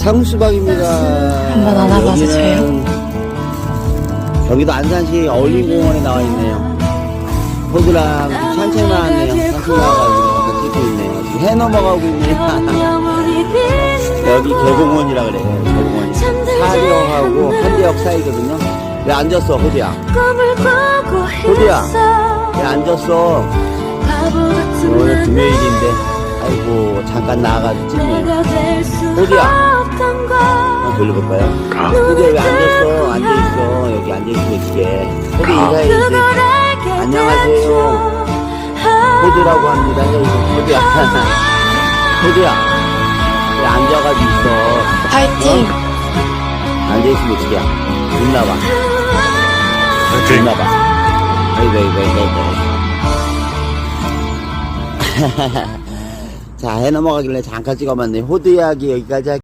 상수박입니다. 한번 안아봐 주세요. 여기는 여기도 안산시 어린공원에 나와 있네요. 호두랑 산책 나왔네요. 산책 나와가지고 찍고 있네요. 지금 해 넘어가고 있네요. 여기 개공원이라 그래요. 개공원이. 사리역하고 한대역 사이거든요. 왜 앉았어, 호두야? 호두야, 왜 앉았어? 오늘 금요일인데, 아이고, 잠깐 나와가지고 찍네요. 호두야. 한번 돌려볼까요? 호두야, 왜 앉았어? 앉아있어. 여기 앉아있어, 이게. 호두 인사해야지. 안녕하세요. 호두라고 합니다. 호두야. 호두야. 왜 앉아가지고 있어? 파이팅! 앉아있으면 어떡해. 웃나봐. 웃나봐. 아이고, 아이고, 아이고, 아이고. 자, 해 넘어가길래 잠깐 찍어봤네. 호두 이야기 여기까지 할게요.